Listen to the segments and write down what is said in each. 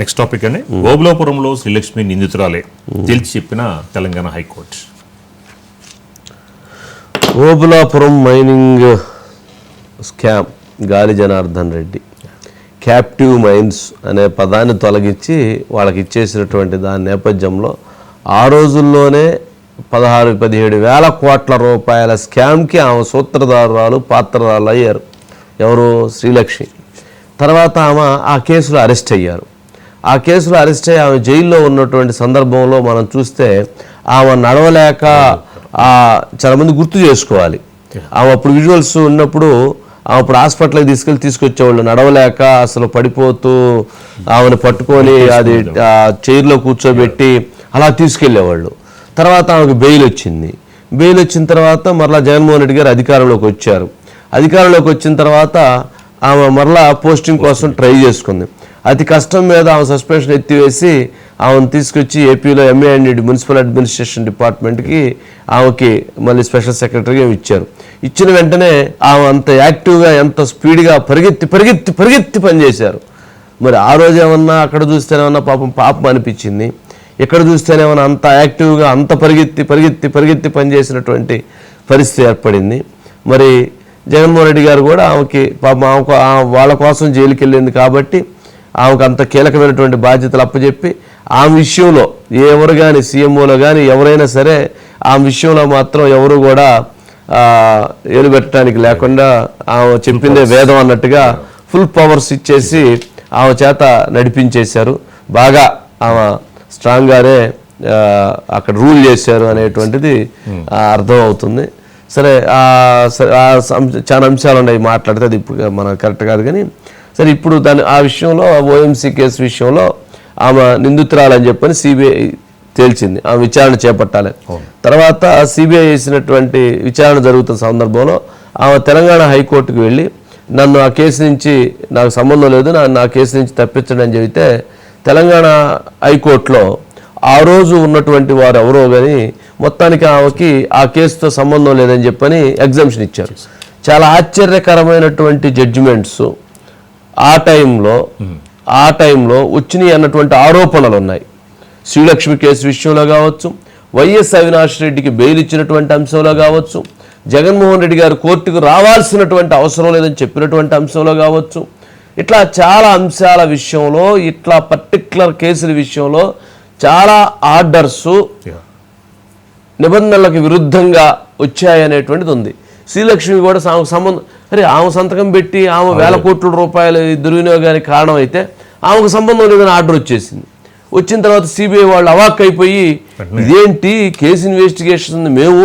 Next topic అండి. గోబులాపురంలో శ్రీలక్ష్మి నిందితురాలే. తేల్చి చెప్పిన Telangana high court. Gobulapuram mining scam Gali Janardhan Reddy. Captive mines అనే పదాన్ని తొలగించి వాళ్ళకి ఇచ్చేసినటువంటి దాని నేపథ్యంలో ఆ రోజుల్లోనే పదహారు పదిహేడు వేల కోట్ల రూపాయల స్కామ్కి ఆమె సూత్రధారురాలు పాత్రరాలు అయ్యారు. ఎవరు? శ్రీలక్ష్మి. తర్వాత ఆమె ఆ కేసులో అరెస్ట్ అయ్యారు. ఆ కేసులో అరెస్ట్ అయ్యి ఆమె జైల్లో ఉన్నటువంటి సందర్భంలో మనం చూస్తే ఆమె నడవలేక ఆ చాలా మంది గుర్తు చేసుకోవాలి. ఆమె అప్పుడు విజువల్స్ ఉన్నప్పుడు ఆమె అప్పుడు హాస్పిటల్కి తీసుకెళ్ళి తీసుకొచ్చేవాళ్ళు. నడవలేక అసలు పడిపోతూ ఆమెను పట్టుకొని అది ఆ చైర్లో కూర్చోబెట్టి అలా తీసుకెళ్ళేవాళ్ళు. తర్వాత ఆమెకు బెయిల్ వచ్చింది. బెయిల్ వచ్చిన తర్వాత మరలా జగన్మోహన్ రెడ్డి గారు అధికారంలోకి వచ్చారు. అధికారంలోకి వచ్చిన తర్వాత ఆమె మరలా పోస్టింగ్ కోసం ట్రై చేసుకుంది. అతి కష్టం మీద ఆమె సస్పెన్షన్ ఎత్తివేసి ఆమెను తీసుకొచ్చి ఏపీలో ఎంఏ అండ్ మున్సిపల్ అడ్మినిస్ట్రేషన్ డిపార్ట్మెంట్కి ఆమెకి మళ్ళీ స్పెషల్ సెక్రటరీగా ఇచ్చారు. ఇచ్చిన వెంటనే ఆమె అంత యాక్టివ్గా ఎంత స్పీడ్గా పరిగెత్తి పరిగెత్తి పరిగెత్తి పనిచేశారు. మరి ఆ రోజు ఏమన్నా అక్కడ చూస్తేనేమన్నా పాపం పాపం అనిపించింది? ఎక్కడ చూస్తేనేమన్నా అంత యాక్టివ్గా అంత పరిగెత్తి పరిగెత్తి పరిగెత్తి పనిచేసినటువంటి పరిస్థితి ఏర్పడింది? మరి జగన్మోహన్ రెడ్డి గారు కూడా ఆమెకి పాపం ఆమె వాళ్ళ కోసం జైలుకి వెళ్ళింది కాబట్టి ఆమెకు అంత కీలకమైనటువంటి బాధ్యతలు అప్పచెప్పి ఆమె విషయంలో ఎవరు కానీ సీఎంఓలో కానీ ఎవరైనా సరే ఆమె విషయంలో మాత్రం ఎవరు కూడా ఆ, ఏలు పెట్టడానికి లేకుండా ఆమె చెప్పిందే వేదం అన్నట్టుగా ఫుల్ పవర్స్ ఇచ్చేసి ఆమె చేత నడిపించేశారు. బాగా ఆమె స్ట్రాంగ్గానే అక్కడ రూల్ చేశారు అనేటువంటిది ఆ, అర్థం అవుతుంది సరే చాలా అంశాలు ఉన్నాయి మాట్లాడితే అది ఇప్పుడు మన కరెక్ట్ కాదు కానీ సరే ఇప్పుడు దాని ఆ విషయంలో ఓఎంసీ కేసు విషయంలో ఆమె నిందితురాలని చెప్పని సిబిఐ తేల్చింది. ఆమె విచారణ చేపట్టాలి. తర్వాత సిబిఐ చేసినటువంటి విచారణ జరుగుతున్న సందర్భంలో ఆమె తెలంగాణ హైకోర్టుకు వెళ్ళి నన్ను ఆ కేసు నుంచి నాకు సంబంధం లేదు నన్ను ఆ కేసు నుంచి తప్పించండి అని చెబితే తెలంగాణ హైకోర్టులో ఆ రోజు ఉన్నటువంటి వారు ఎవరో కానీ మొత్తానికి ఆమెకి ఆ కేసుతో సంబంధం లేదని చెప్పని ఎగ్జామ్షన్ ఇచ్చారు. చాలా ఆశ్చర్యకరమైనటువంటి జడ్జిమెంట్స్ ఆ టైంలో ఆ టైంలో వచ్చినాయి అన్నటువంటి ఆరోపణలు ఉన్నాయి శ్రీలక్ష్మి కేసు విషయంలో కావచ్చు వైఎస్ అవినాష్ రెడ్డికి బెయిల్ ఇచ్చినటువంటి అంశంలో కావచ్చు జగన్మోహన్ రెడ్డి గారు కోర్టుకు రావాల్సినటువంటి అవసరం లేదని చెప్పినటువంటి అంశంలో కావచ్చు ఇట్లా చాలా అంశాల విషయంలో ఇట్లా పర్టికులర్ కేసుల విషయంలో చాలా ఆర్డర్స్ నిబంధనలకు విరుద్ధంగా వచ్చాయనేటువంటిది ఉంది. శ్రీలక్ష్మి కూడా ఆమెకు సంబంధం అరే ఆమె సంతకం పెట్టి ఆమె వేల కోట్ల రూపాయల దుర్వినియోగానికి కారణం అయితే ఆమెకు సంబంధం లేదని ఆర్డర్ వచ్చేసింది. వచ్చిన తర్వాత సిబిఐ వాళ్ళు అవాక్ అయిపోయి ఇదేంటి? కేసు ఇన్వెస్టిగేషన్ ఉంది. మేము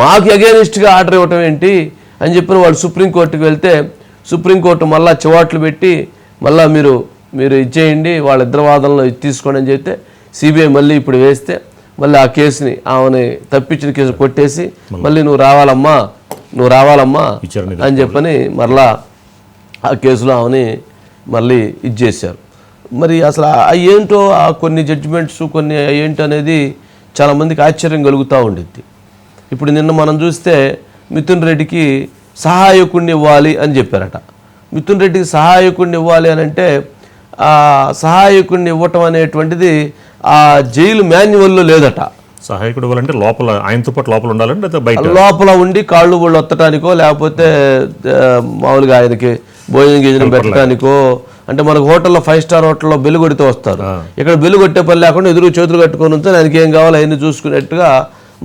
మాకు అగేనిస్ట్గా ఆర్డర్ ఇవ్వటం ఏంటి? అని చెప్పిన వాళ్ళు సుప్రీంకోర్టుకి వెళ్తే సుప్రీంకోర్టు మళ్ళా చివాట్లు పెట్టి మళ్ళా మీరు మీరు ఇచ్చేయండి వాళ్ళిద్దరు వాదనలో తీసుకోండి అని చెప్తే సిబిఐ మళ్ళీ ఇప్పుడు వేస్తే మళ్ళీ ఆ కేసుని ఆమెని తప్పించిన కేసు కొట్టేసి మళ్ళీ నువ్వు రావాలమ్మా నువ్వు రావాలమ్మా అని చెప్పని మరలా ఆ కేసులో ఆమెని మళ్ళీ ఇది చేశారు. మరి అసలు ఏంటో ఆ కొన్ని జడ్జిమెంట్స్ కొన్ని ఏంటో అనేది చాలామందికి ఆశ్చర్యం కలుగుతూ ఉండిద్ది. ఇప్పుడు నిన్న మనం చూస్తే మిథున్ రెడ్డికి సహాయకుడిని ఇవ్వాలి అని చెప్పారట. మిథున్ రెడ్డికి సహాయకుడిని ఇవ్వాలి అని అంటే ఆ సహాయకుడిని ఇవ్వటం అనేటువంటిది ఆ జైలు మాన్యువల్లో లేదట. సహాయకుడు ఇవ్వాలంటే లోపల ఆయనతో పాటు లోపల ఉండాలంటే లేదా బయట? లోపల ఉండి కాళ్ళు కూడా ఒత్తటానికో లేకపోతే మామూలుగా ఆయనకి భోజనం గీజనం పెట్టడానికో అంటే మనకు హోటల్లో ఫైవ్ స్టార్ హోటల్లో బెల్లు కొడితే వస్తారు. ఇక్కడ బెల్లు కొట్టే పని లేకుండా ఎదురు చేతులు కట్టుకొని ఉంటే ఆయనకి ఏం కావాలో? అవన్నీ చూసుకున్నట్టుగా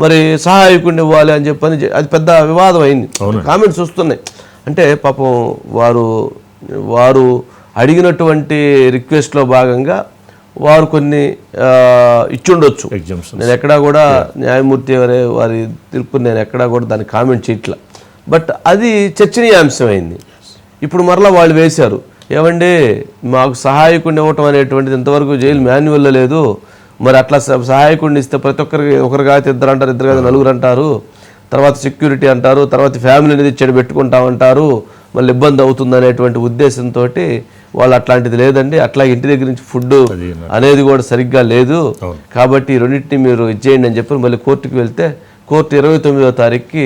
మరి సహాయకుడిని ఇవ్వాలి అని చెప్పని అది పెద్ద వివాదం అయింది. కామెంట్స్ వస్తున్నాయి. అంటే పాపం వారు వారు అడిగినటువంటి రిక్వెస్ట్లో భాగంగా వారు కొన్ని ఇచ్చుండొచ్చు. ఎగ్జామ్స్ నేను ఎక్కడా కూడా న్యాయమూర్తి వారి వారి తీర్పు నేను ఎక్కడా కూడా దాన్ని కామెంట్ చేయట్లా. బట్ అది చర్చనీయాంశమైంది. ఇప్పుడు మరలా వాళ్ళు వేశారు. ఏమండి మాకు సహాయకుడిని ఇవ్వటం అనేటువంటిది ఇంతవరకు జైలు మాన్యువల్లో లేదు. మరి అట్లా సహాయకుడిని ఇస్తే ప్రతి ఒక్కరికి ఒకరు కాదు ఇద్దరు అంటారు ఇద్దరు కాదు నలుగురు అంటారు. తర్వాత సెక్యూరిటీ అంటారు తర్వాత ఫ్యామిలీ అనేది చెడు పెట్టుకుంటామంటారు. మళ్ళీ ఇబ్బంది అవుతుంది అనేటువంటి ఉద్దేశంతో వాళ్ళు అట్లాంటిది లేదండి. అట్లా ఇంటి దగ్గర నుంచి ఫుడ్ అనేది కూడా సరిగ్గా లేదు. కాబట్టి రెండింటిని మీరు ఇచ్చేయండి అని చెప్పి మళ్ళీ కోర్టుకి వెళ్తే కోర్టు ఇరవై తొమ్మిదో తారీఖుకి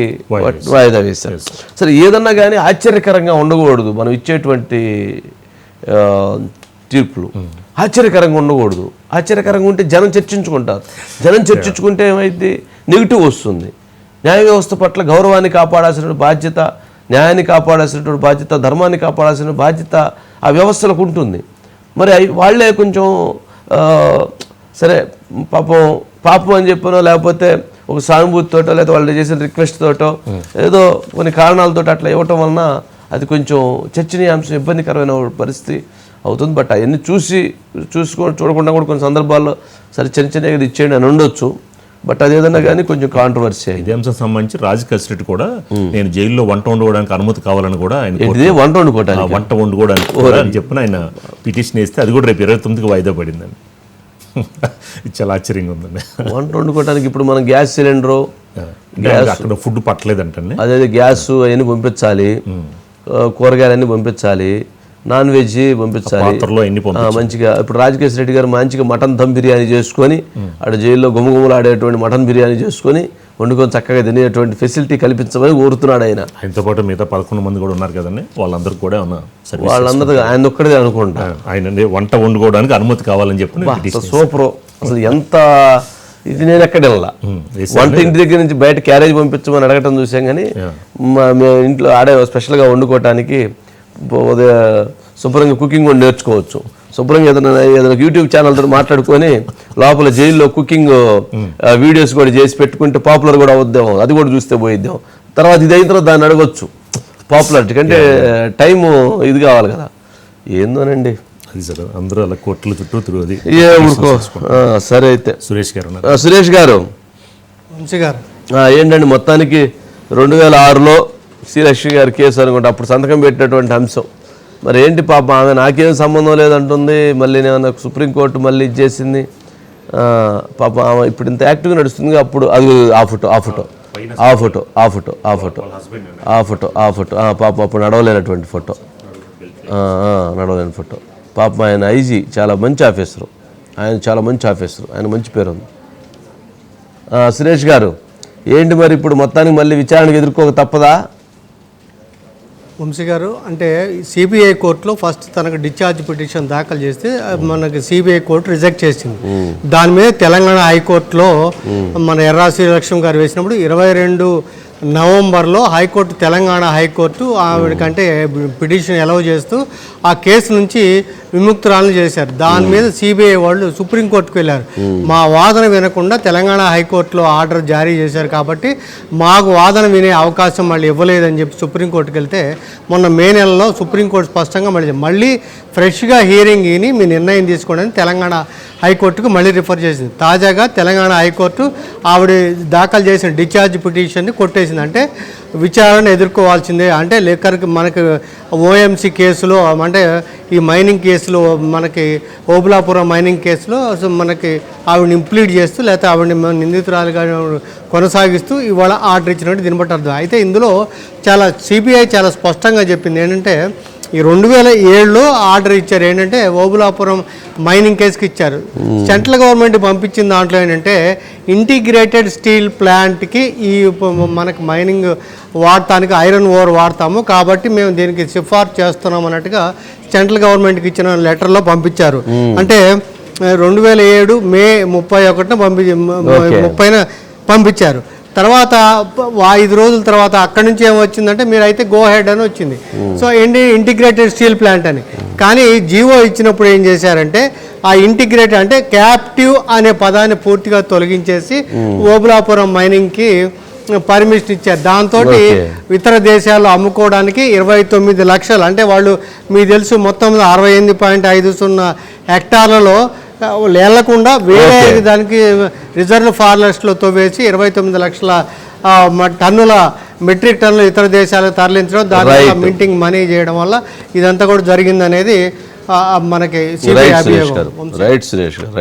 వాయిదా వేశారు సరే ఏదన్నా కానీ ఆశ్చర్యకరంగా ఉండకూడదు. మనం ఇచ్చేటువంటి తీర్పులు. ఆశ్చర్యకరంగా ఉండకూడదు. ఆశ్చర్యకరంగా ఉంటే జనం చర్చించుకుంటారు. జనం చర్చించుకుంటే ఏమైంది నెగిటివ్ వస్తుంది. న్యాయ వ్యవస్థ పట్ల గౌరవాన్ని కాపాడాల్సిన బాధ్యత న్యాయాన్ని కాపాడాల్సినటువంటి బాధ్యత ధర్మాన్ని కాపాడాల్సిన బాధ్యత ఆ వ్యవస్థలకు ఉంటుంది. మరి వాళ్ళే కొంచెం సరే పాపం పాపం అని చెప్పనో లేకపోతే ఒక సానుభూతితోటో లేదా వాళ్ళు చేసిన రిక్వెస్ట్ తోటో ఏదో కొన్ని కారణాలతో అట్లా ఇవ్వటం వలన అది కొంచెం చర్చనీయాంశం ఇబ్బందికరమైన పరిస్థితి అవుతుంది. బట్ అవన్నీ చూసి చూసుకో చూడకుండా కూడా కొన్ని సందర్భాల్లో సరే చిన్న చిన్న ఇది ఇచ్చేయండి అని ఉండొచ్చు. బట్ అది ఏదన్నా కానీ కొంచెం కాంట్రవర్సీ ఇదే అంశం సంబంధించి రాజ్ కసిరెడ్డి కూడా నేను జైల్లో వంట వండుకోవడానికి అనుమతి కావాలని కూడా ఆయన ఇది వంట ఆ వండుకోవటానికి వంట వండుకోవడానికి అని చెప్పిన ఆయన పిటిషన్ వేస్తే అది కూడా రేపు ఇరవై తొమ్మిదికి వాయిదా పడిందండి చాలా ఆశ్చర్యంగా ఉందండి. వంట వండుకోవటానికి ఇప్పుడు మనం గ్యాస్ సిలిండరు అంటే అక్కడ ఫుడ్ పట్టలేదంటండి. అదే గ్యాస్ అవన్నీ పంపించాలి కూరగాయలన్నీ పంపించాలి నాన్ వెజ్ పంపించాలి. మంచిగా ఇప్పుడు రాజకేశ్ రెడ్డి గారు మంచిగా మటన్ దమ్ బిర్యానీ చేసుకొని ఆడ జైల్లో గుమగుమలు ఆడేటువంటి మటన్ బిర్యానీ చేసుకొని వండుకొని చక్కగా తినేటువంటి ఫెసిలిటీ కల్పించమని కోరుతున్నాడు ఆయన. ఆయనతో పాటు మిగతా పదకొండు మంది కూడా ఉన్నారు కదండి. వాళ్ళందరూ కూడా వాళ్ళందరూ ఆయన ఒక్కడే అనుకుంటా. ఆయన వంట వండుకోవడానికి అనుమతి కావాలని చెప్పి సూపర్. అసలు ఎంత ఇది నేను ఎక్కడ వెళ్ళా. వంట ఇంటి దగ్గర నుంచి బయట క్యారేజ్ పంపించమని అడగటం చూసాం కానీ మా- మేము ఇంట్లో ఆడే స్పెషల్గా వండుకోవటానికి శుభ్రంగా కుకింగ్ కూడా నేర్చుకోవచ్చు. శుభ్రంగా ఏదైనా ఏదైనా యూట్యూబ్ ఛానల్తో మాట్లాడుకొని లోపల జైల్లో కుకింగ్ వీడియోస్ కూడా చేసి పెట్టుకుంటే పాపులర్ కూడా అవుద్దాం అది కూడా చూస్తే పోయిద్దాం తర్వాత ఇది అయిన తర్వాత దాన్ని అడగొచ్చు. పాపులారిటీ కంటే టైం ఇది కావాలి కదా. ఏందోనండి? అది సార్ అందరూ అలా కోట్ల చుట్టూ తిరుగుది ఏ ఊరుకో? సరే అయితే. సురేష్ గారు సురేష్ గారు. వంశీ గారు. ఆ, ఏంటండి మొత్తానికి రెండు వేల ఆరులో శ్రీలక్ష్మి గారి కేసు అనుకుంటా అప్పుడు సంతకం పెట్టినటువంటి అంశం. మరి ఏంటి పాప? ఆమె నాకేం సంబంధం లేదంటుంది. మళ్ళీ నేను సుప్రీంకోర్టు మళ్ళీ ఇచ్చేసింది పాప ఆమె ఇప్పుడు ఇంత యాక్టివ్గా నడుస్తుంది అప్పుడు అది ఆ ఫోటో ఆ ఫోటో. ఆ ఫోటో ఆ ఫోటో ఆ ఫోటో. ఆ ఫోటో ఆ ఫోటో. పాప అప్పుడు నడవలేనటువంటి ఫోటో. నడవలేని ఫోటో. పాప ఆయన ఐజీ చాలా మంచి ఆఫీసరు. ఆయన చాలా మంచి ఆఫీసరు. ఆయన మంచి పేరు ఉంది సురేష్ గారు ఏంటి మరి ఇప్పుడు మొత్తానికి మళ్ళీ విచారణకు ఎదుర్కోక తప్పదా? వంశీ గారు అంటే సిబిఐ కోర్టులో ఫస్ట్ తనకు డిశ్చార్జ్ పిటిషన్ దాఖలు చేస్తే మనకి సిబిఐ కోర్టు రిజెక్ట్ చేసింది. దాని మీద తెలంగాణ హైకోర్టులో మన ఎర్రా శ్రీలక్ష్మి గారు వేసినప్పుడు ఇరవై రెండు నవంబర్లో high court Telangana high court ఆవిడకంటే petition allow చేస్తూ ఆ కేసు నుంచి విముక్తురాలను చేశారు. దాని మీద సిబిఐ వాళ్ళు సుప్రీంకోర్టుకు వెళ్ళారు. మా వాదన వినకుండా తెలంగాణ హైకోర్టులో ఆర్డర్ జారీ చేశారు కాబట్టి మాకు వాదన వినే అవకాశం మళ్ళీ ఇవ్వలేదని చెప్పి సుప్రీంకోర్టుకు వెళ్తే మొన్న మే నెలలో సుప్రీంకోర్టు స్పష్టంగా మళ్ళీ మళ్ళీ ఫ్రెష్గా హియరింగ్ విని మీ నిర్ణయం తీసుకోండి అని తెలంగాణ హైకోర్టుకు మళ్ళీ రిఫర్ చేసింది. తాజాగా తెలంగాణ హైకోర్టు ఆవిడ దాఖలు చేసిన డిశ్చార్జ్ పిటిషన్ని కొట్టేసింది. అంటే విచారణ ఎదుర్కోవాల్సిందే. అంటే లెక్కర్కి మనకి ఓఎంసీ కేసులో అంటే ఈ మైనింగ్ కేసులో మనకి ఓబులాపురం మైనింగ్ కేసులో మనకి ఆవిడని ఇంప్లీడ్ చేస్తూ లేకపోతే ఆవిడని నిందితురాలుగా కొనసాగిస్తూ ఇవాళ ఆర్డర్ ఇచ్చినట్టు దీన్ని బట్టి అర్థం. అయితే ఇందులో చాలా సిబిఐ చాలా స్పష్టంగా చెప్పింది. ఏంటంటే ఈ రెండు వేల ఏడులో ఆర్డర్ ఇచ్చారు. ఏంటంటే ఓబులాపురం మైనింగ్ కేసుకి ఇచ్చారు. సెంట్రల్ గవర్నమెంట్ పంపించిన దాంట్లో ఏంటంటే ఇంటిగ్రేటెడ్ స్టీల్ ప్లాంట్కి ఈ మనకి మైనింగ్ వాడటానికి ఐరన్ ఓర్ వాడతాము. కాబట్టి మేము దీనికి సిఫార్సు చేస్తున్నాం అన్నట్టుగా సెంట్రల్ గవర్నమెంట్కి ఇచ్చిన లెటర్లో పంపించారు. అంటే రెండు వేల ఏడు మే ముప్పై ఒకటిన పంపి. ముప్పైన పంపించారు. తర్వాత ఐదు రోజుల తర్వాత అక్కడి నుంచి ఏమొచ్చిందంటే మీరు అయితే గో హెడ్ అని వచ్చింది. సో ఏంటి? ఇంటిగ్రేటెడ్ స్టీల్ ప్లాంట్ అని. కానీ జీవో ఇచ్చినప్పుడు ఏం చేశారంటే ఆ ఇంటిగ్రేటెడ్ అంటే క్యాప్టివ్ అనే పదాన్ని పూర్తిగా తొలగించేసి ఓబులాపురం మైనింగ్కి పర్మిషన్ ఇచ్చారు. దాంతో. ఇతర దేశాల్లో అమ్ముకోవడానికి ఇరవై తొమ్మిది లక్షలు. అంటే వాళ్ళు మీకు తెలుసు మొత్తం అరవై ఎనిమిది పాయింట్ ఐదు సున్నా హెక్టార్లలో వెళ్ళకుండా వేరే. దానికి రిజర్వ్ ఫారెస్ట్లో తవ్వేసి ఇరవై తొమ్మిది లక్షల టన్నుల మెట్రిక్ టన్నులు ఇతర దేశాలకు తరలించడం Right. మింటింగ్ మనీ చేయడం వల్ల ఇదంతా కూడా జరిగిందనేది మనకి రైట్ సురేష్ గారు